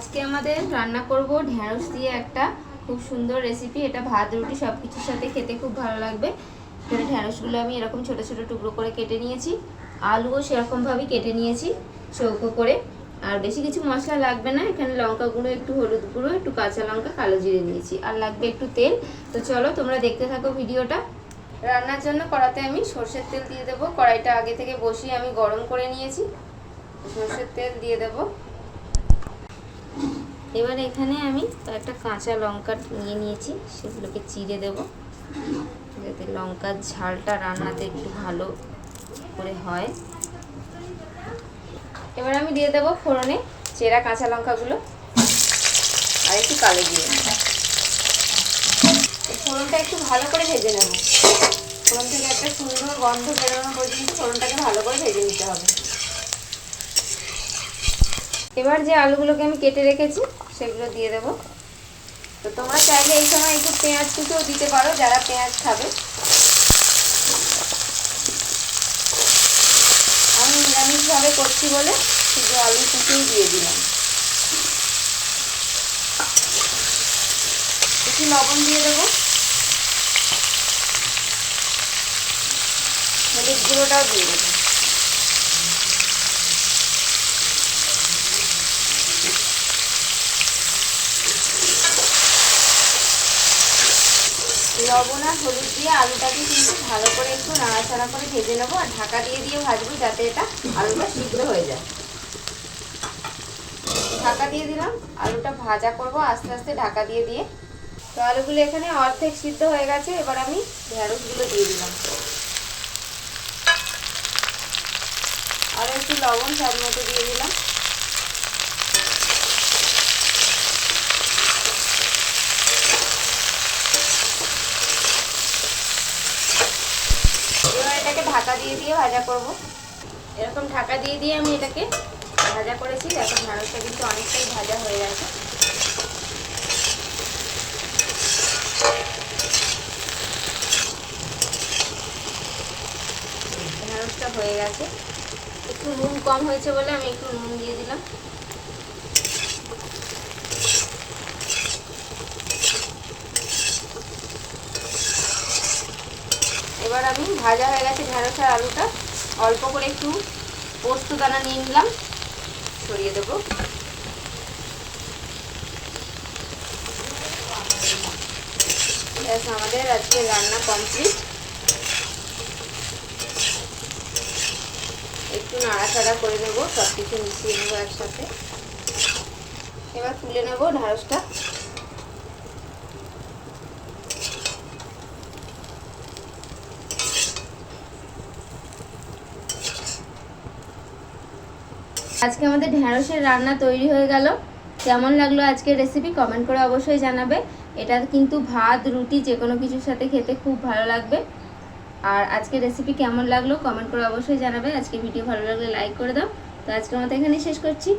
আজকে আমাদের রান্না করব ঢ্যাঁড়স দিয়ে একটা খুব সুন্দর রেসিপি এটা ভাত, রুটি সব কিছুর সাথে খেতে খুব ভালো লাগবে। এখানে ঢ্যাঁড়সগুলো আমি এরকম ছোট ছোট টুকরো করে কেটে নিয়েছি। আলুও সেরকমভাবেই কেটে নিয়েছি চৌকো করে। আর বেশি কিছু মশলা লাগবে না, এখানে লঙ্কা গুঁড়ো, একটু হলুদ গুঁড়ো, একটু কাঁচা লঙ্কা, কালো জিরে নিয়েছি। আর লাগবে একটু তেল। তো চলো তোমরা দেখতে থাকো ভিডিওটা। রান্নার জন্য কড়াতে আমি সর্ষের তেল দিয়ে দেবো। কড়াইটা আগে থেকে বসিয়ে আমি গরম করে নিয়েছি। সর্ষের তেল দিয়ে দেবো। এবার এখানে আমি কয়েকটা কাঁচা লঙ্কা নিয়ে নিয়েছি, সেগুলোকে চিড়ে দেব, যাতে লঙ্কার ঝালটা রান্নাতে একটু ভালো করে হয়। এবার আমি দিয়ে দেবো ফোড়নে চেরা কাঁচা লঙ্কাগুলো, আর একটু কালো দিয়ে ফোড়নটা একটু ভালো করে ভেজে নেব। ফোড়ন থেকে একটা সুন্দর গন্ধ বেরোনো পর্যন্ত ফোড়নটাকে ভালো করে ভেজে নিতে হবে। এবার যে আলুগুলোকে আমি কেটে রেখেছি, সেগুলো দিয়ে দেব। তো তোমরা চাইলে এই সময় একটু পেঁয়াজ কুচোও দিতে পারো, যারা পেঁয়াজ খাবে। আমি নিরামিষভাবে করছি বলে শুধু আলু কুচিয়েই দিয়ে দিলাম। একটু লবণ দিয়ে দেবো। হলুদ গুঁড়োটাও দিয়ে দেবো। লবণ আর হলুদ দিয়ে আলুটাকে কিন্তু ভালো করে একটু নাড়াচাড়া করে ভেজে নেব আর ঢাকা দিয়ে দিয়ে ভাজবো যাতে এটা আলুটা সিদ্ধ হয়ে যায়। ঢাকা দিয়ে দিলাম, আলুটা ভাজা করব আস্তে আস্তে ঢাকা দিয়ে দিয়ে। তো আলুগুলো এখানে অর্ধেক সিদ্ধ হয়ে গেছে, এবার আমি ঢেঁড়সগুলো দিয়ে দিলাম। আর একটু লবণ স্বাদ মতো দিয়ে দিলাম এবার এটাকে ঢাকা দিয়ে দিয়ে ভাজা করব। এরকম ঢাকা দিয়ে দিয়ে আমি এটাকে ভাজা করেছি। এখন ঢেঁড়সটা কিন্তু অনেকটাই ভাজা হয়ে গেছে। ঢেঁড়সটা হয়ে গেছে। একটু নুন কম হয়েছে বলে আমি একটু নুন দিয়ে দিলাম এবার আমি ভাজা হয়ে গেছে ঢেঁড়স আর আলুটা। অল্প করে একটু পোস্ত দানা নিয়ে নিলাম, ছড়িয়ে দেবো। ব্যাস, আমাদের আজকে রান্না কমপ্লিট। একটু নাড়াচাড়া করে নেব সব কিছু মিশিয়ে নেব একসাথে। এবার তুলে নেব ঢ্যাঁড়সটা আজকে আমাদের ঢ্যাঁড়সের রান্না তৈরি হয়ে গেল। কেমন লাগল আজকে রেসিপি কমেন্ট করে অবশ্যই জানাবে। এটা কিন্তু ভাত, রুটি যে কোনো কিছুর সাথে খেতে খুব ভালো লাগবে। আর আজকে রেসিপি কেমন লাগল কমেন্ট করে অবশ্যই জানাবে। আজকে ভিডিও ভালো লাগলে লাইক করে দাও। তো আজকে আমাদের এখানেই শেষ করছি।